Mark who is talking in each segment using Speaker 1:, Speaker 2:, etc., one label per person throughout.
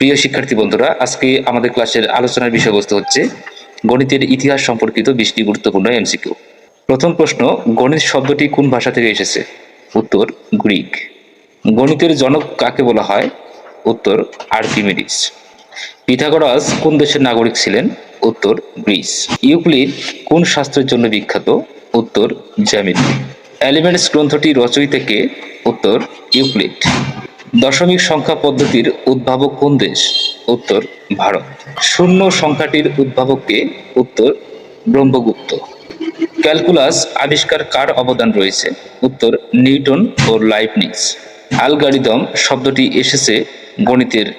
Speaker 1: প্রিয় শিক্ষার্থী বন্ধুরা, আজকে আমাদের ক্লাসের আলোচনার বিষয়বস্তু হচ্ছে গণিতের ইতিহাস সম্পর্কিত বিশটি গুরুত্বপূর্ণ এমসিকিউ প্রথম প্রশ্ন, গণিত শব্দটি কোন ভাষা থেকে এসেছে? উত্তর, গ্রিক। গণিতের জনক কাকে বলা হয়? উত্তর, আর্কিমিডিস। পিথাগোরাস কোন দেশের নাগরিক ছিলেন? উত্তর, গ্রিস। ইউক্লিড কোন শাস্ত্রের জন্য বিখ্যাত? উত্তর, জ্যামিতি। এলিমেন্টস গ্রন্থটি রচয়িতা কে? উত্তর, ইউক্লিড। দশমিক সংখ্যা পদ্ধতির উদ্ভাবক কোন দেশ? উত্তর, ভারত। শূন্য সংখ্যাটির উদ্ভাবক কে উত্তর, ব্রহ্মগুপ্ত। ক্যালকুলাস আবিষ্কার কার অবদান রয়েছে? উত্তর, নিউটন ও লাইবনিজ আলগারিদম শব্দটি এসেছে গণিতের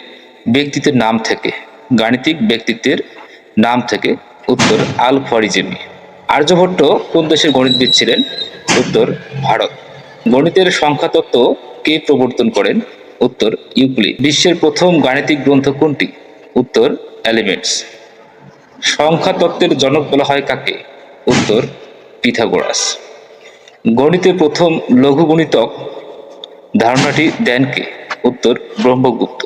Speaker 1: ব্যক্তিত্বের নাম থেকে, গাণিতিক ব্যক্তিত্বের নাম থেকে। উত্তর আল খোয়ারিজেমি আর্যভট্ট কোন দেশের গণিতবিদ ছিলেন? উত্তর, ভারত। গণিতের সংখ্যা তত্ত্ব কে প্রবর্তন করেন? উত্তর ইউক্লিড বিশ্বের প্রথম গাণিতিক গ্রন্থ কোনটি? উত্তর, এলিমেন্টস। সংখ্যা তত্ত্বের জনক বলা হয় কাকে? উত্তর, পিথাগোরাস। গণিতের প্রথম লঘু গণিতক ধারণাটি দেন কে? উত্তর, ব্রহ্মগুপ্ত।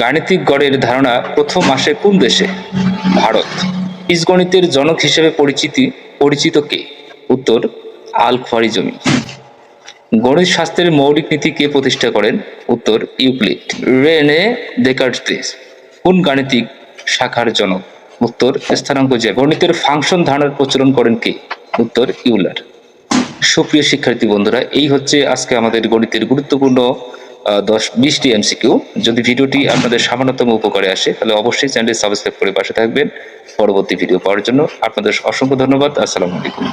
Speaker 1: গাণিতিক গড়ের ধারণা প্রথম আসে কোন দেশে? ভারত। বীজগণিতের জনক হিসেবে পরিচিতি পরিচিত কে? উত্তর আল খোয়ারিজমি গণিত শাস্ত্রের মৌলিক নীতি কে প্রতিষ্ঠা করেন? উত্তর ইউক্লিড রেনে দেকার্টিস কোন গাণিতিক শাখার জনক? উত্তর, স্থানাঙ্ক জ্যা গণিতের ফাংশন ধারণার প্রচলন করেন কে? উত্তর, ইউলার। সুপ্রিয় শিক্ষার্থী বন্ধুরা, এই হচ্ছে আজকে আমাদের গণিতের গুরুত্বপূর্ণ দশ, বিশটি এমসিকিউ। যদি ভিডিওটি আপনাদের সামান্যতম উপকারে আসে, তাহলে অবশ্যই চ্যানেলটি সাবস্ক্রাইব করে পাশে থাকবেন। পরবর্তী ভিডিও পাওয়ার জন্য আপনাদের অসংখ্য ধন্যবাদ। আসসালামু আলাইকুম।